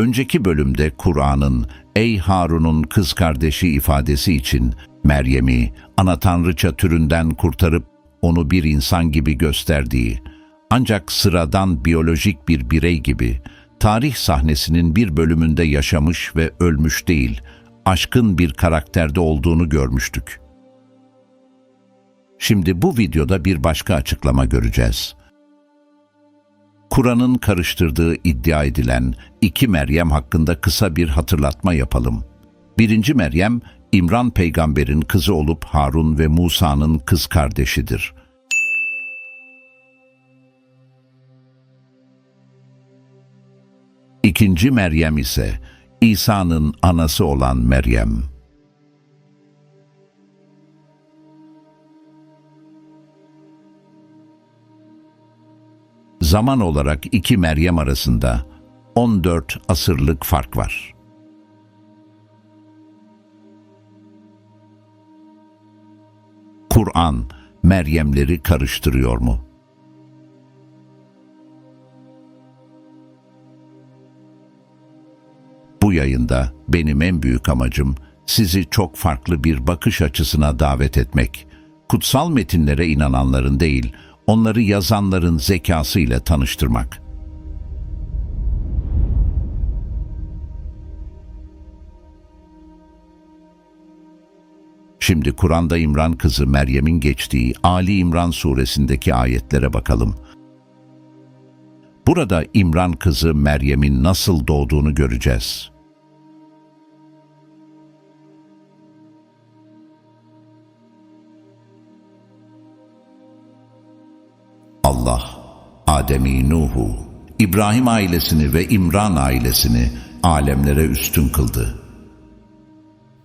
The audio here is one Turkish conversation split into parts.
Önceki bölümde Kur'an'ın ''Ey Harun'un kız kardeşi'' ifadesi için Meryem'i ana tanrıça türünden kurtarıp onu bir insan gibi gösterdiği, ancak sıradan biyolojik bir birey gibi tarih sahnesinin bir bölümünde yaşamış ve ölmüş değil, aşkın bir karakterde olduğunu görmüştük. Şimdi bu videoda bir başka açıklama göreceğiz. Kur'an'ın karıştırdığı iddia edilen iki Meryem hakkında kısa bir hatırlatma yapalım. Birinci Meryem, İmran peygamberin kızı olup Harun ve Musa'nın kız kardeşidir. İkinci Meryem ise İsa'nın anası olan Meryem. Zaman olarak iki Meryem arasında 14 asırlık fark var. Kur'an Meryemleri karıştırıyor mu? Bu yayında benim en büyük amacım sizi çok farklı bir bakış açısına davet etmek. Kutsal metinlere inananların değil, onları yazanların zekasıyla tanıştırmak. Şimdi Kur'an'da İmran kızı Meryem'in geçtiği Ali İmran suresindeki ayetlere bakalım. Burada İmran kızı Meryem'in nasıl doğduğunu göreceğiz. Allah, Adem'i Nuh'u, İbrahim ailesini ve İmran ailesini alemlere üstün kıldı.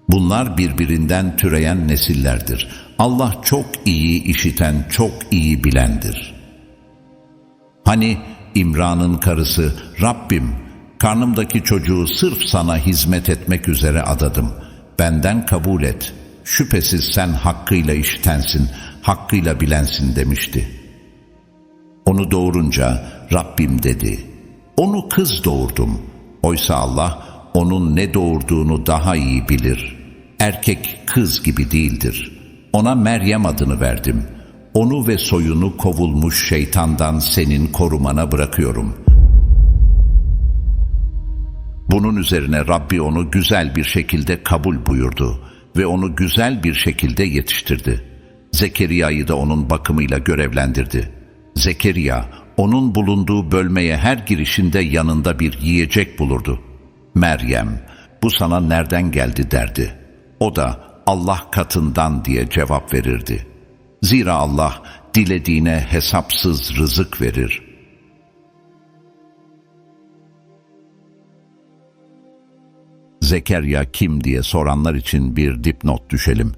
Bunlar birbirinden türeyen nesillerdir. Allah çok iyi işiten, çok iyi bilendir. Hani İmran'ın karısı, Rabbim, karnımdaki çocuğu sırf sana hizmet etmek üzere adadım. Benden kabul et. Şüphesiz sen hakkıyla işitensin, hakkıyla bilensin demişti. Onu doğurunca Rabbim dedi. Onu kız doğurdum. Oysa Allah onun ne doğurduğunu daha iyi bilir. Erkek kız gibi değildir. Ona Meryem adını verdim. Onu ve soyunu kovulmuş şeytandan senin korumana bırakıyorum. Bunun üzerine Rabbi onu güzel bir şekilde kabul buyurdu ve onu güzel bir şekilde yetiştirdi. Zekeriya'yı da onun bakımıyla görevlendirdi. Zekeriya, onun bulunduğu bölmeye her girişinde yanında bir yiyecek bulurdu. Meryem, bu sana nereden geldi derdi. O da Allah katından diye cevap verirdi. Zira Allah dilediğine hesapsız rızık verir. Zekeriya kim diye soranlar için bir dipnot düşelim.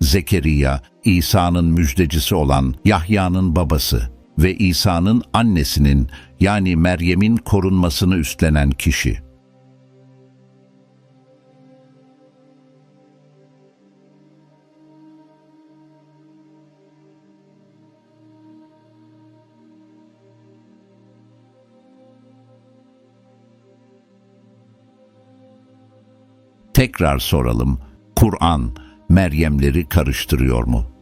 Zekeriya, İsa'nın müjdecisi olan Yahya'nın babası ve İsa'nın annesinin yani Meryem'in korunmasını üstlenen kişi. Tekrar soralım. Kur'an Meryemleri karıştırıyor mu?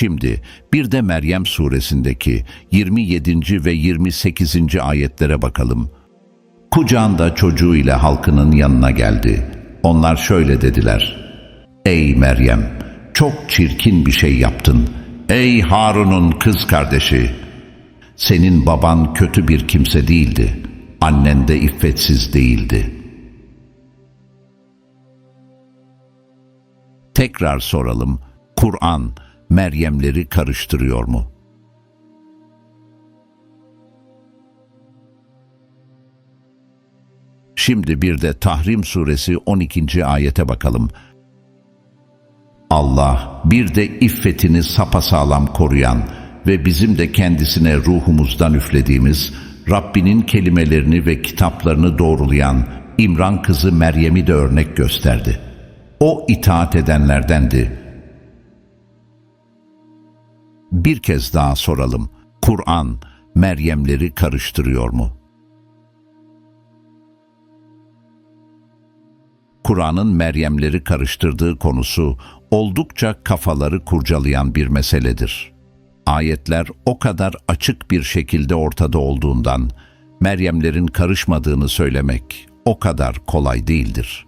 Şimdi bir de Meryem suresindeki 27. ve 28. ayetlere bakalım. Kucağında çocuğuyla halkının yanına geldi. Onlar şöyle dediler. Ey Meryem! Çok çirkin bir şey yaptın. Ey Harun'un kız kardeşi! Senin baban kötü bir kimse değildi. Annen de iffetsiz değildi. Tekrar soralım. Kur'an Meryemleri karıştırıyor mu? Şimdi bir de Tahrim suresi 12. ayete bakalım. Allah bir de iffetini sapasağlam koruyan ve bizim de kendisine ruhumuzdan üflediğimiz, Rabbinin kelimelerini ve kitaplarını doğrulayan İmran kızı Meryem'i de örnek gösterdi. O itaat edenlerdendi bir kez daha soralım. Kur'an Meryemleri karıştırıyor mu? Kur'an'ın Meryemleri karıştırdığı konusu oldukça kafaları kurcalayan bir meseledir. Ayetler o kadar açık bir şekilde ortada olduğundan Meryemlerin karışmadığını söylemek o kadar kolay değildir.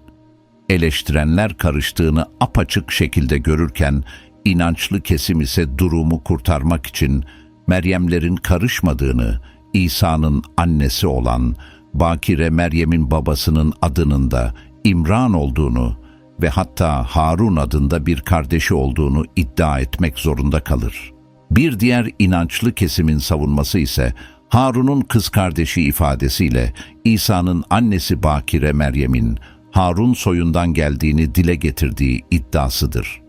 Eleştirenler karıştığını apaçık şekilde görürken inançlı kesim ise durumu kurtarmak için Meryemlerin karışmadığını, İsa'nın annesi olan Bakire Meryem'in babasının adının da İmran olduğunu ve hatta Harun adında bir kardeşi olduğunu iddia etmek zorunda kalır. Bir diğer inançlı kesimin savunması ise Harun'un kız kardeşi ifadesiyle İsa'nın annesi Bakire Meryem'in Harun soyundan geldiğini dile getirdiği iddiasıdır.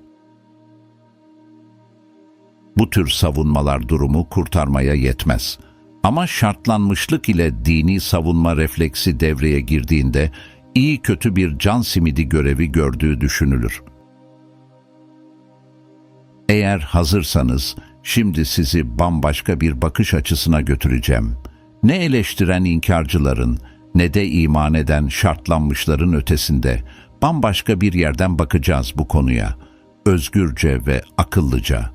Bu tür savunmalar durumu kurtarmaya yetmez. Ama şartlanmışlık ile dini savunma refleksi devreye girdiğinde iyi kötü bir can simidi görevi gördüğü düşünülür. Eğer hazırsanız şimdi sizi bambaşka bir bakış açısına götüreceğim. Ne eleştiren inkarcıların ne de iman eden şartlanmışların ötesinde bambaşka bir yerden bakacağız bu konuya. Özgürce ve akıllıca.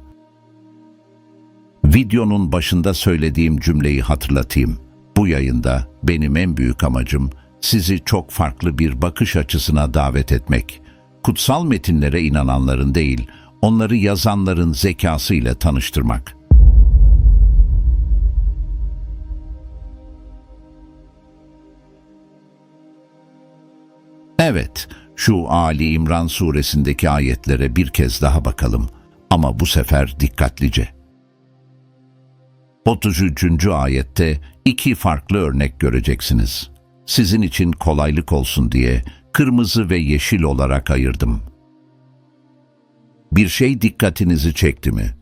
Videonun başında söylediğim cümleyi hatırlatayım. Bu yayında benim en büyük amacım sizi çok farklı bir bakış açısına davet etmek. Kutsal metinlere inananların değil, onları yazanların zekası ile tanıştırmak. Evet, şu Ali İmran suresindeki ayetlere bir kez daha bakalım ama bu sefer dikkatlice. 33. ayette iki farklı örnek göreceksiniz. Sizin için kolaylık olsun diye kırmızı ve yeşil olarak ayırdım. Bir şey dikkatinizi çekti mi?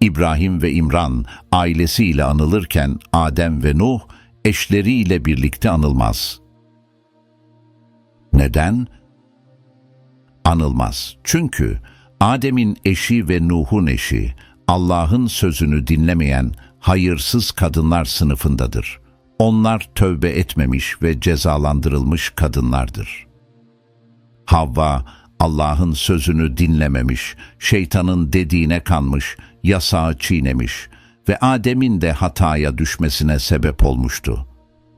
İbrahim ve İmran ailesiyle anılırken Adem ve Nuh eşleriyle birlikte anılmaz. Neden? Anılmaz. Çünkü Adem'in eşi ve Nuh'un eşi Allah'ın sözünü dinlemeyen hayırsız kadınlar sınıfındadır. Onlar tövbe etmemiş ve cezalandırılmış kadınlardır. Havva, Allah'ın sözünü dinlememiş, şeytanın dediğine kanmış, yasağı çiğnemiş ve Adem'in de hataya düşmesine sebep olmuştu.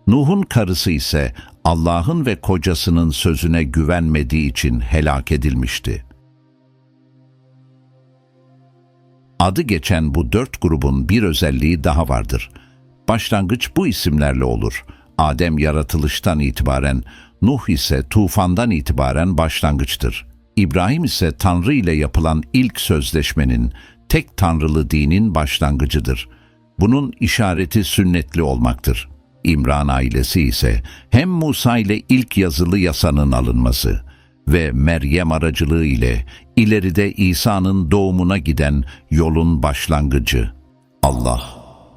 Nuh'un karısı ise Allah'ın ve kocasının sözüne güvenmediği için helak edilmişti. Adı geçen bu dört grubun bir özelliği daha vardır. Başlangıç bu isimlerle olur. Adem yaratılıştan itibaren, Nuh ise tufandan itibaren başlangıçtır. İbrahim ise Tanrı ile yapılan ilk sözleşmenin, tek tanrılı dinin başlangıcıdır. Bunun işareti sünnetli olmaktır. İmran ailesi ise hem Musa ile ilk yazılı yasanın alınması ve Meryem aracılığı ile ileride İsa'nın doğumuna giden yolun başlangıcı. Allah,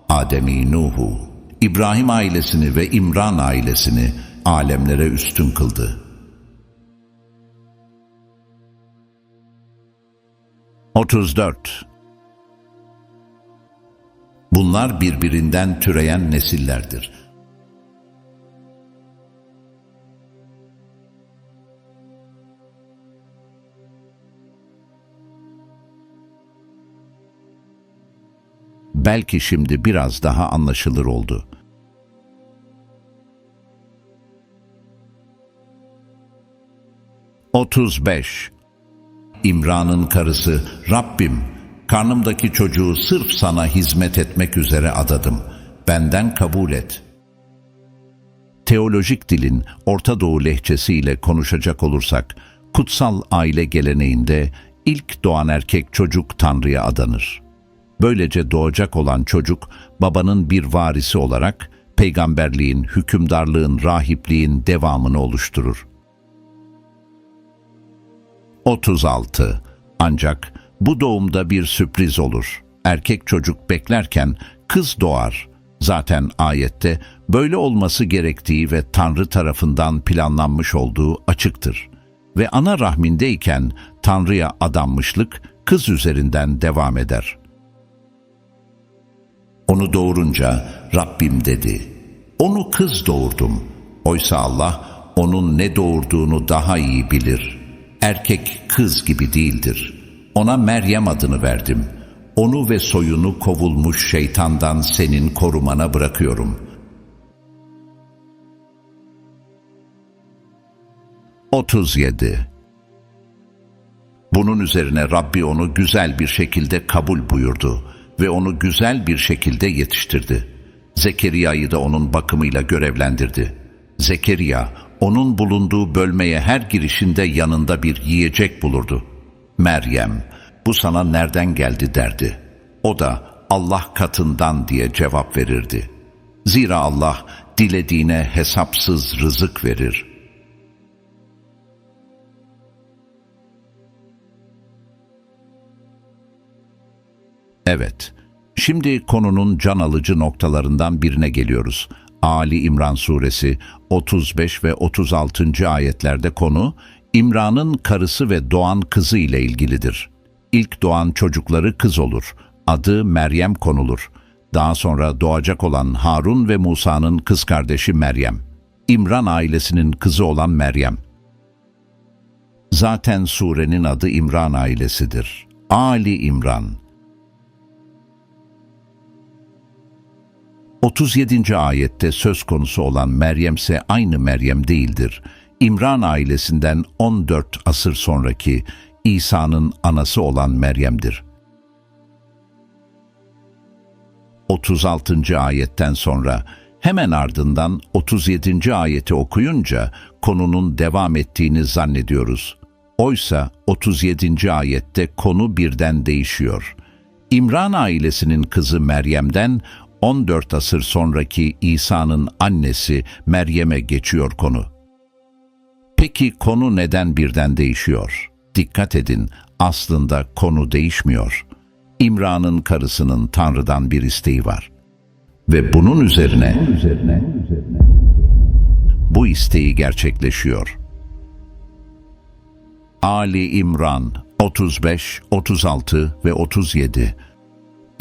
Adem'i Nuh'u, İbrahim ailesini ve İmran ailesini alemlere üstün kıldı. Otuz dört. Bunlar birbirinden türeyen nesillerdir. Belki şimdi biraz daha anlaşılır oldu. Otuz beş. İmran'ın karısı, Rabbim, karnımdaki çocuğu sırf sana hizmet etmek üzere adadım. Benden kabul et. Teolojik dilin Orta Doğu lehçesiyle konuşacak olursak, kutsal aile geleneğinde ilk doğan erkek çocuk Tanrı'ya adanır. Böylece doğacak olan çocuk babanın bir varisi olarak peygamberliğin, hükümdarlığın, rahipliğin devamını oluşturur. 36. Ancak bu doğumda bir sürpriz olur. Erkek çocuk beklerken kız doğar. Zaten ayette böyle olması gerektiği ve Tanrı tarafından planlanmış olduğu açıktır. Ve ana rahmindeyken Tanrı'ya adanmışlık kız üzerinden devam eder. Onu doğurunca Rabbim dedi. Onu kız doğurdum. Oysa Allah onun ne doğurduğunu daha iyi bilir. Erkek kız gibi değildir. Ona Meryem adını verdim. Onu ve soyunu kovulmuş şeytandan senin korumana bırakıyorum. 37 Bunun üzerine Rabbi onu güzel bir şekilde kabul buyurdu ve onu güzel bir şekilde yetiştirdi. Zekeriya'yı da onun bakımıyla görevlendirdi. Zekeriya, onun bulunduğu bölmeye her girişinde yanında bir yiyecek bulurdu. Meryem, bu sana nereden geldi derdi. O da Allah katından diye cevap verirdi. Zira Allah dilediğine hesapsız rızık verir.'' Evet, şimdi konunun can alıcı noktalarından birine geliyoruz. Ali İmran suresi 35 ve 36. ayetlerde konu İmran'ın karısı ve doğan kızı ile ilgilidir. İlk doğan çocukları kız olur. Adı Meryem konulur. Daha sonra doğacak olan Harun ve Musa'nın kız kardeşi Meryem. İmran ailesinin kızı olan Meryem. Zaten surenin adı İmran ailesidir. Ali İmran. 37. ayette söz konusu olan Meryem ise aynı Meryem değildir. İmran ailesinden 14 asır sonraki İsa'nın anası olan Meryem'dir. 36. ayetten sonra hemen ardından 37. ayeti okuyunca konunun devam ettiğini zannediyoruz. Oysa 37. ayette konu birden değişiyor. İmran ailesinin kızı Meryem'den 14 asır sonraki İsa'nın annesi Meryem'e geçiyor konu. Peki konu neden birden değişiyor? Dikkat edin, aslında konu değişmiyor. İmran'ın karısının Tanrı'dan bir isteği var. Ve bunun üzerine, bu isteği gerçekleşiyor. Ali İmran 35, 36 ve 37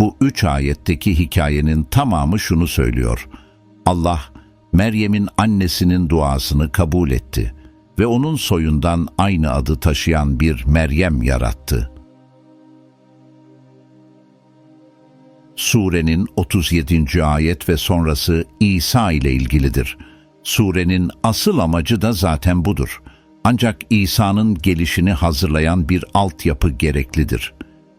bu üç ayetteki hikayenin tamamı şunu söylüyor. Allah, Meryem'in annesinin duasını kabul etti ve onun soyundan aynı adı taşıyan bir Meryem yarattı. Surenin 37. ayet ve sonrası İsa ile ilgilidir. Surenin asıl amacı da zaten budur. Ancak İsa'nın gelişini hazırlayan bir altyapı gereklidir.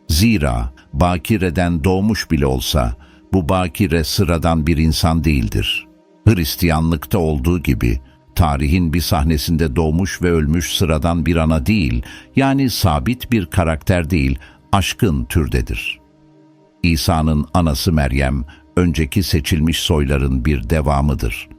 Zira bakireden doğmuş bile olsa bu bakire sıradan bir insan değildir. Hristiyanlıkta olduğu gibi tarihin bir sahnesinde doğmuş ve ölmüş sıradan bir ana değil, yani sabit bir karakter değil, aşkın türdedir. İsa'nın anası Meryem, önceki seçilmiş soyların bir devamıdır.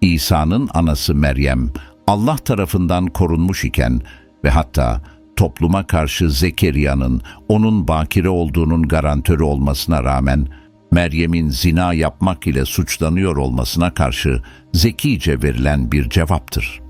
İsa'nın anası Meryem, Allah tarafından korunmuş iken ve hatta topluma karşı Zekeriya'nın onun bakire olduğunun garantörü olmasına rağmen Meryem'in zina yapmak ile suçlanıyor olmasına karşı zekice verilen bir cevaptır.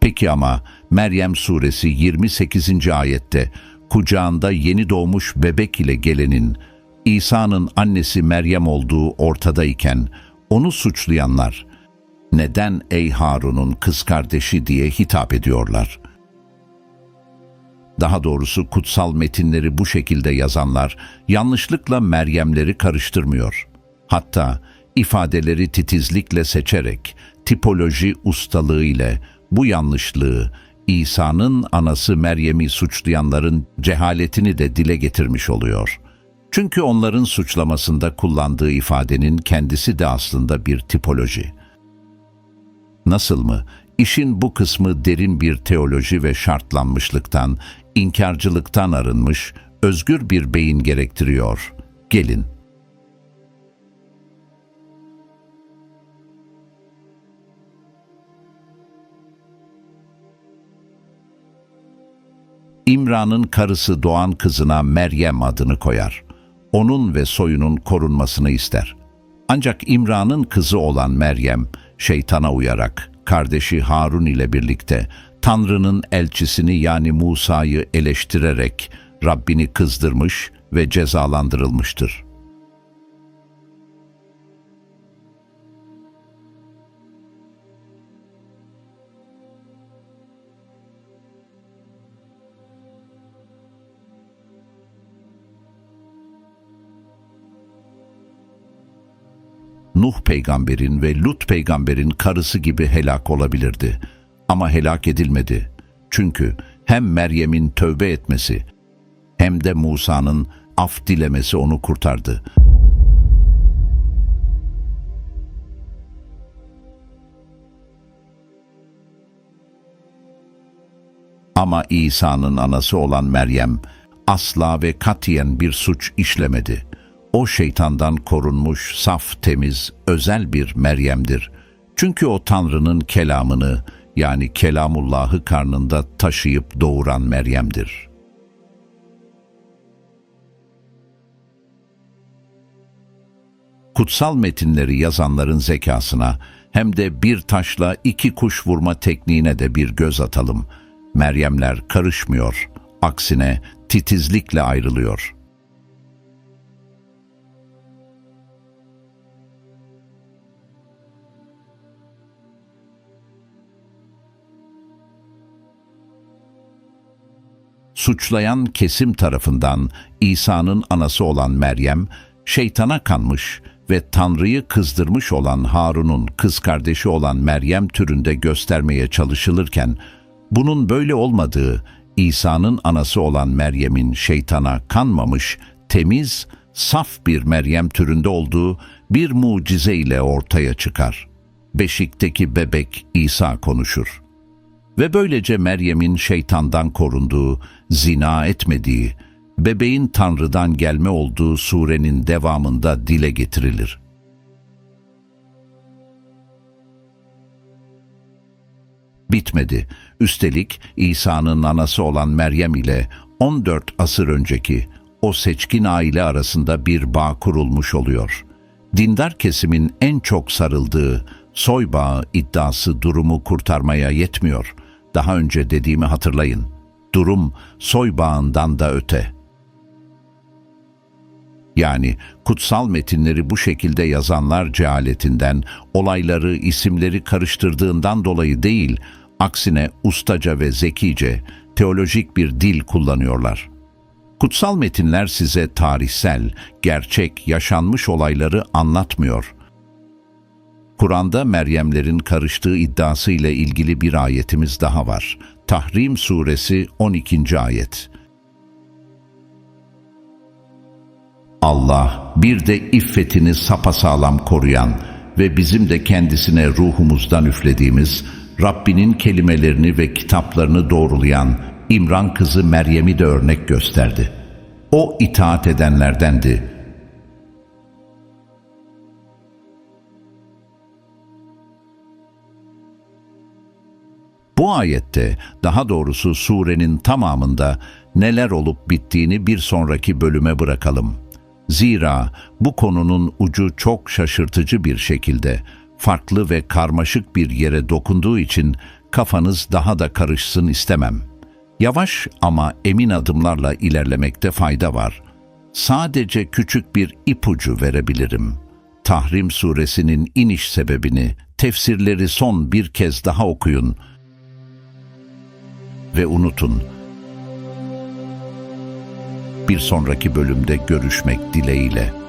Peki ama Meryem suresi 28. ayette kucağında yeni doğmuş bebek ile gelenin İsa'nın annesi Meryem olduğu ortadayken onu suçlayanlar neden ey Harun'un kız kardeşi diye hitap ediyorlar. Daha doğrusu kutsal metinleri bu şekilde yazanlar yanlışlıkla Meryemleri karıştırmıyor. Hatta ifadeleri titizlikle seçerek, tipoloji ustalığı ile bu yanlışlığı İsa'nın anası Meryem'i suçlayanların cehaletini de dile getirmiş oluyor. Çünkü onların suçlamasında kullandığı ifadenin kendisi de aslında bir tipoloji. Nasıl mı? İşin bu kısmı derin bir teoloji ve şartlanmışlıktan, inkarcılıktan arınmış, özgür bir beyin gerektiriyor. Gelin. İmran'ın karısı doğan kızına Meryem adını koyar. Onun ve soyunun korunmasını ister. Ancak İmran'ın kızı olan Meryem, şeytana uyarak kardeşi Harun ile birlikte Tanrı'nın elçisini yani Musa'yı eleştirerek Rabbini kızdırmış ve cezalandırılmıştır. Nuh peygamberin ve Lut peygamberin karısı gibi helak olabilirdi. Ama helak edilmedi. Çünkü hem Meryem'in tövbe etmesi hem de Musa'nın af dilemesi onu kurtardı. Ama İsa'nın anası olan Meryem asla ve katiyen bir suç işlemedi. O şeytandan korunmuş, saf, temiz, özel bir Meryem'dir. Çünkü o Tanrı'nın kelamını yani kelamullahı karnında taşıyıp doğuran Meryem'dir. Kutsal metinleri yazanların zekasına hem de bir taşla iki kuş vurma tekniğine de bir göz atalım. Meryemler karışmıyor, aksine titizlikle ayrılıyor.'' Suçlayan kesim tarafından İsa'nın anası olan Meryem, şeytana kanmış ve Tanrı'yı kızdırmış olan Harun'un kız kardeşi olan Meryem türünde göstermeye çalışılırken, bunun böyle olmadığı, İsa'nın anası olan Meryem'in şeytana kanmamış, temiz, saf bir Meryem türünde olduğu bir mucize ile ortaya çıkar. Beşikteki bebek İsa konuşur.'' Ve böylece Meryem'in şeytandan korunduğu, zina etmediği, bebeğin Tanrı'dan gelme olduğu surenin devamında dile getirilir. Bitmedi. Üstelik İsa'nın anası olan Meryem ile 14 asır önceki o seçkin aile arasında bir bağ kurulmuş oluyor. Dindar kesimin en çok sarıldığı soy bağı iddiası durumu kurtarmaya yetmiyor daha önce dediğimi hatırlayın. Durum soy bağından da öte. Yani kutsal metinleri bu şekilde yazanlar cehaletinden, olayları, isimleri karıştırdığından dolayı değil, aksine ustaca ve zekice, teolojik bir dil kullanıyorlar. Kutsal metinler size tarihsel, gerçek, yaşanmış olayları anlatmıyor. Kur'an'da Meryemlerin karıştığı iddiası ile ilgili bir ayetimiz daha var. Tahrim Suresi 12. ayet. Allah bir de iffetini sapasağlam koruyan ve bizim de kendisine ruhumuzdan üflediğimiz Rabbinin kelimelerini ve kitaplarını doğrulayan İmran kızı Meryem'i de örnek gösterdi. O itaat edenlerdendi Bu ayette, daha doğrusu surenin tamamında neler olup bittiğini bir sonraki bölüme bırakalım. Zira bu konunun ucu çok şaşırtıcı bir şekilde, farklı ve karmaşık bir yere dokunduğu için kafanız daha da karışsın istemem. Yavaş ama emin adımlarla ilerlemekte fayda var. Sadece küçük bir ipucu verebilirim. Tahrim suresinin iniş sebebini, tefsirleri son bir kez daha okuyun ve unutun. Bir sonraki bölümde görüşmek dileğiyle.